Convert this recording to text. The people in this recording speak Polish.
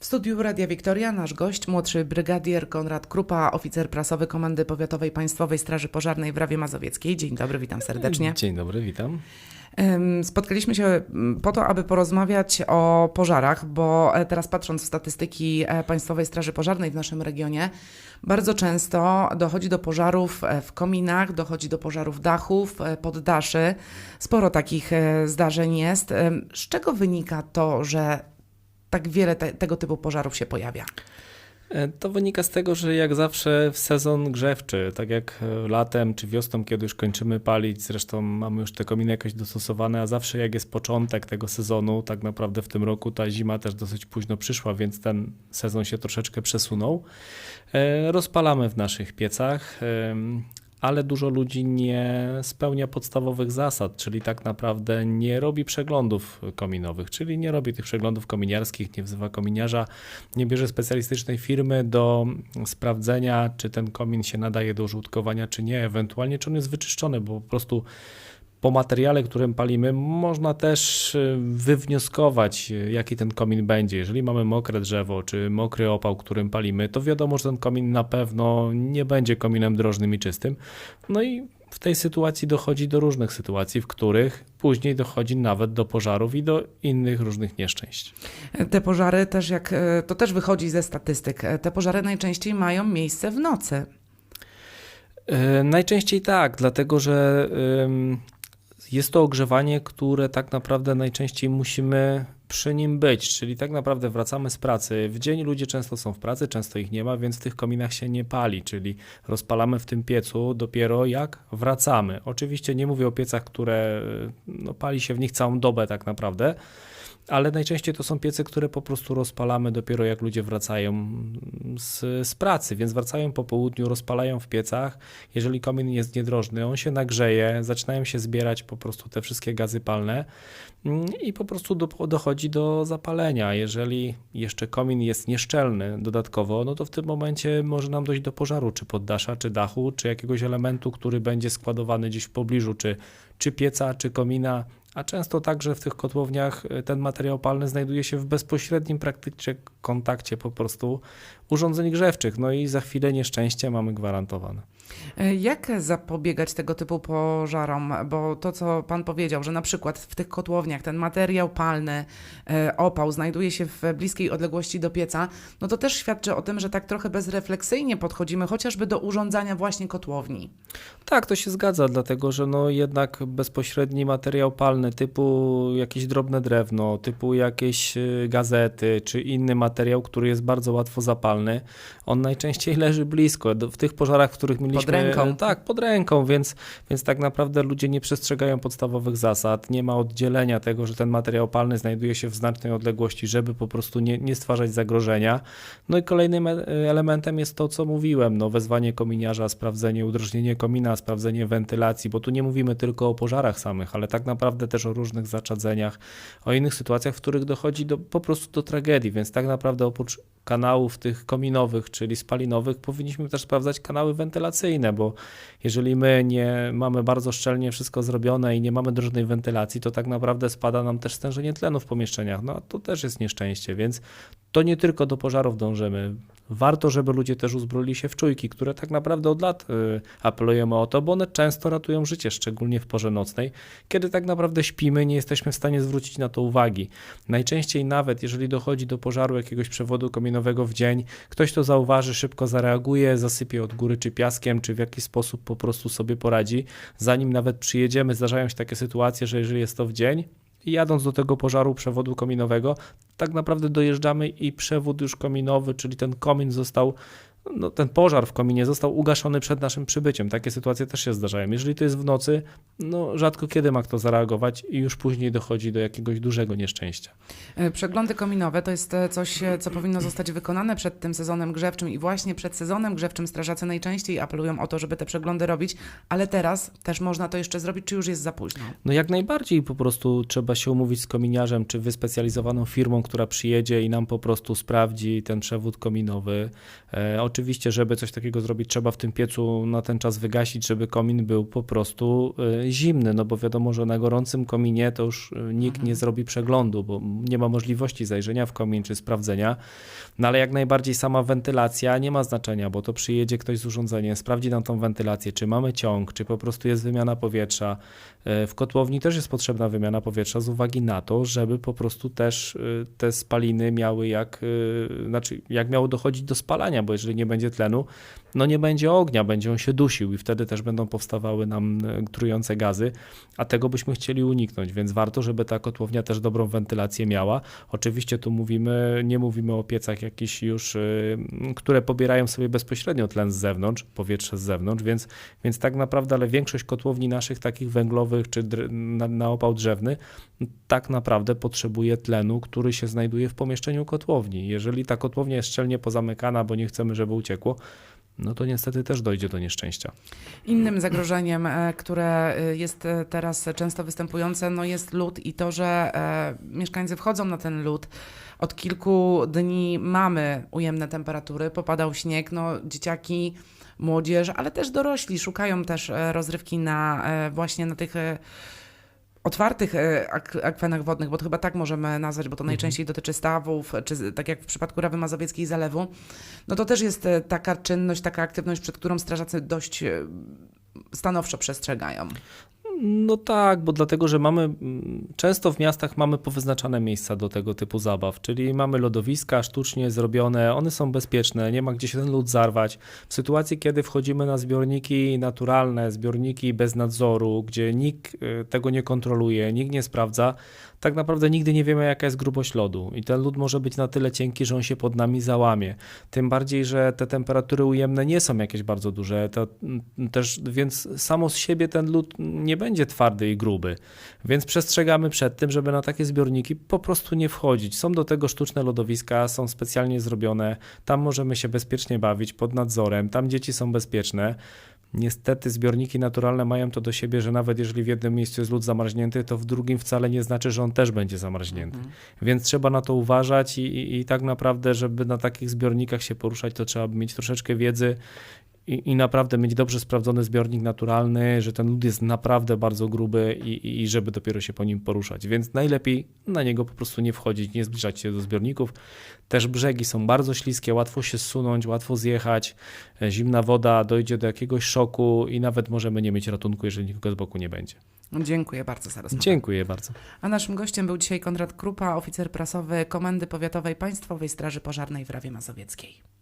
W studiu Radia Wiktoria nasz gość, młodszy brygadier Konrad Krupa, oficer prasowy Komendy Powiatowej Państwowej Straży Pożarnej w Rawie Mazowieckiej. Dzień dobry, witam serdecznie. Dzień dobry, witam. Spotkaliśmy się mm, po to, aby porozmawiać o pożarach, bo e, teraz patrząc w statystyki e, Państwowej Straży Pożarnej w naszym regionie, bardzo często dochodzi do pożarów e, w kominach, dochodzi do pożarów dachów, poddaszy. Sporo takich zdarzeń jest. Z czego wynika to, że tak wiele te, tego typu pożarów się pojawia? E, To wynika z tego, że jak zawsze w sezon grzewczy, tak jak e, latem czy wiosną, kiedy już kończymy palić, zresztą mamy już te kominy jakoś dostosowane, a zawsze jak jest początek tego sezonu, tak naprawdę w tym roku ta zima też dosyć późno przyszła, więc ten sezon się troszeczkę przesunął. E, Rozpalamy w naszych piecach. Ale dużo ludzi nie spełnia podstawowych zasad, czyli tak naprawdę nie robi przeglądów kominowych, czyli nie robi tych przeglądów kominiarskich, nie wzywa kominiarza, nie bierze specjalistycznej firmy do sprawdzenia, czy ten komin się nadaje do użytkowania, czy nie, ewentualnie czy on jest wyczyszczony, bo po prostu po materiale, którym palimy, można też y, wywnioskować, y, jaki ten komin będzie. Jeżeli mamy mokre drzewo, czy mokry opał, którym palimy, to wiadomo, że ten komin na pewno nie będzie kominem drożnym i czystym. No i w tej sytuacji dochodzi do różnych sytuacji, w których później dochodzi nawet do pożarów i do innych różnych nieszczęść. Te pożary też, jak e, to też wychodzi ze statystyk, e, te pożary najczęściej mają miejsce w nocy. E, Najczęściej tak, dlatego że ym, jest to ogrzewanie, które tak naprawdę najczęściej musimy przy nim być, czyli tak naprawdę wracamy z pracy. W dzień ludzie często są w pracy, często ich nie ma, więc w tych kominach się nie pali, czyli rozpalamy w tym piecu dopiero jak wracamy. Oczywiście nie mówię o piecach, które y, no, pali się w nich całą dobę tak naprawdę, ale najczęściej to są piece, które po prostu rozpalamy dopiero jak ludzie wracają z, z pracy, więc wracają po południu, rozpalają w piecach. Jeżeli komin jest niedrożny, on się nagrzeje, zaczynają się zbierać po prostu te wszystkie gazy palne mm, i po prostu do, dochodzi do zapalenia. Jeżeli jeszcze komin jest nieszczelny dodatkowo, no to w tym momencie może nam dojść do pożaru, czy poddasza, czy dachu, czy jakiegoś elementu, który będzie składowany gdzieś w pobliżu, czy, czy pieca, czy komina. A często także w tych kotłowniach y, ten materiał palny znajduje się w bezpośrednim praktycznie kontakcie po prostu urządzeń grzewczych. No i za chwilę nieszczęście mamy gwarantowane. E, Jak zapobiegać tego typu pożarom? Bo to, co Pan powiedział, że na przykład w tych kotłowniach ten materiał palny, e, opał znajduje się w bliskiej odległości do pieca, no to też świadczy o tym, że tak trochę bezrefleksyjnie podchodzimy chociażby do urządzania właśnie kotłowni. Tak, to się zgadza, dlatego że no jednak bezpośredni materiał palny typu jakieś drobne drewno, typu jakieś y, gazety czy inny materiał, który jest bardzo łatwo zapalny, on najczęściej leży blisko. W tych pożarach, w których mieliśmy... ręką. Tak, pod ręką, więc, więc tak naprawdę ludzie nie przestrzegają podstawowych zasad, nie ma oddzielenia tego, że ten materiał palny znajduje się w znacznej odległości, żeby po prostu nie, nie stwarzać zagrożenia. No i kolejnym e- elementem jest to, co mówiłem, no wezwanie kominiarza, sprawdzenie udrożnienie komina, sprawdzenie wentylacji, bo tu nie mówimy tylko o pożarach samych, ale tak naprawdę też o różnych zaczadzeniach, o innych sytuacjach, w których dochodzi do, po prostu do tragedii, więc tak naprawdę oprócz kanałów tych kominowych, czyli spalinowych, powinniśmy też sprawdzać kanały wentylacyjne, bo jeżeli my nie mamy bardzo szczelnie wszystko zrobione i nie mamy drożnej wentylacji, to tak naprawdę spada nam też stężenie tlenu w pomieszczeniach. No to też jest nieszczęście, więc to nie tylko do pożarów dążymy. Warto, żeby ludzie też uzbroili się w czujki, które tak naprawdę od lat y, apelujemy o to, bo one często ratują życie, szczególnie w porze nocnej, kiedy tak naprawdę śpimy, nie jesteśmy w stanie zwrócić na to uwagi. Najczęściej nawet, jeżeli dochodzi do pożaru jakiegoś przewodu kominowego w dzień, ktoś to zauważy, szybko zareaguje, zasypie od góry czy piaskiem, czy w jakiś sposób po prostu sobie poradzi. Zanim nawet przyjedziemy, zdarzają się takie sytuacje, że jeżeli jest to w dzień, i jadąc do tego pożaru przewodu kominowego, tak naprawdę dojeżdżamy i przewód już kominowy, czyli ten komin został, no, ten pożar w kominie został ugaszony przed naszym przybyciem. Takie sytuacje też się zdarzają. Jeżeli to jest w nocy, no rzadko kiedy ma kto zareagować i już później dochodzi do jakiegoś dużego nieszczęścia. E, Przeglądy kominowe to jest e, coś, e, co powinno zostać wykonane przed tym sezonem grzewczym i właśnie przed sezonem grzewczym strażacy najczęściej apelują o to, żeby te przeglądy robić, ale teraz też można to jeszcze zrobić, czy już jest za późno? No jak najbardziej po prostu trzeba się umówić z kominiarzem, czy wyspecjalizowaną firmą, która przyjedzie i nam po prostu sprawdzi ten przewód kominowy. E, oczywiście, żeby coś takiego zrobić, trzeba w tym piecu na ten czas wygasić, żeby komin był po prostu y, zimny, no bo wiadomo, że na gorącym kominie to już y, nikt nie zrobi przeglądu, bo nie ma możliwości zajrzenia w komin czy sprawdzenia. No ale jak najbardziej sama wentylacja nie ma znaczenia, bo to przyjedzie ktoś z urządzeniem, sprawdzi nam tą wentylację, czy mamy ciąg, czy po prostu jest wymiana powietrza. Y, W kotłowni też jest potrzebna wymiana powietrza z uwagi na to, żeby po prostu też te spaliny miały jak, znaczy jak miało dochodzić do spalania, bo jeżeli nie będzie tlenu, no nie będzie ognia, będzie on się dusił i wtedy też będą powstawały nam y, trujące gazy, a tego byśmy chcieli uniknąć, więc warto, żeby ta kotłownia też dobrą wentylację miała. Oczywiście tu mówimy, nie mówimy o piecach jakichś już, y, które pobierają sobie bezpośrednio tlen z zewnątrz, powietrze z zewnątrz, więc, więc tak naprawdę, ale większość kotłowni naszych takich węglowych czy na, na opał drzewny tak naprawdę potrzebuje tlenu, który się znajduje w pomieszczeniu kotłowni. Jeżeli ta kotłownia jest szczelnie pozamykana, bo nie chcemy, żeby uciekło, no to niestety też dojdzie do nieszczęścia. Innym zagrożeniem, e, które e, jest e, teraz często występujące, no jest lód i to, że mieszkańcy wchodzą na ten lód. Od kilku dni mamy ujemne temperatury, popadał śnieg, no dzieciaki, młodzież, ale też dorośli szukają też rozrywki na właśnie na tych otwartych e, ak- akwenach wodnych, bo to chyba tak możemy nazwać, bo to najczęściej dotyczy stawów, czy tak jak w przypadku Rawy Mazowieckiej i Zalewu, no to też jest e, taka czynność, taka aktywność, przed którą strażacy dość e, stanowczo przestrzegają. No tak, bo dlatego, że mamy mm, często w miastach mamy powyznaczane miejsca do tego typu zabaw, czyli mamy lodowiska sztucznie zrobione, one są bezpieczne, nie ma gdzie się ten lód zarwać. W sytuacji, kiedy wchodzimy na zbiorniki naturalne, zbiorniki bez nadzoru, gdzie nikt y, tego nie kontroluje, nikt nie sprawdza, tak naprawdę nigdy nie wiemy, jaka jest grubość lodu i ten lód może być na tyle cienki, że on się pod nami załamie. Tym bardziej, że te temperatury ujemne nie są jakieś bardzo duże, to mm, też, więc samo z siebie ten lód nie będzie twardy i gruby. Więc przestrzegamy przed tym, żeby na takie zbiorniki po prostu nie wchodzić. Są do tego sztuczne lodowiska, są specjalnie zrobione, tam możemy się bezpiecznie bawić pod nadzorem, tam dzieci są bezpieczne. Niestety zbiorniki naturalne mają to do siebie, że nawet jeżeli w jednym miejscu jest lód zamarznięty, to w drugim wcale nie znaczy, że on też będzie zamarznięty. Więc trzeba na to uważać i, i, i tak naprawdę, żeby na takich zbiornikach się poruszać, to trzeba mieć troszeczkę wiedzy i, i naprawdę mieć dobrze sprawdzony zbiornik naturalny, że ten lód jest naprawdę bardzo gruby i, i, żeby dopiero się po nim poruszać. Więc najlepiej na niego po prostu nie wchodzić, nie zbliżać się do zbiorników. Też brzegi są bardzo śliskie, łatwo się zsunąć, łatwo zjechać. E, Zimna woda dojdzie do jakiegoś szoku i nawet możemy nie mieć ratunku, jeżeli nikogo z boku nie będzie. Dziękuję bardzo za rozmowę. Dziękuję bardzo. A naszym gościem był dzisiaj Konrad Krupa, oficer prasowy Komendy Powiatowej Państwowej Straży Pożarnej w Rawie Mazowieckiej.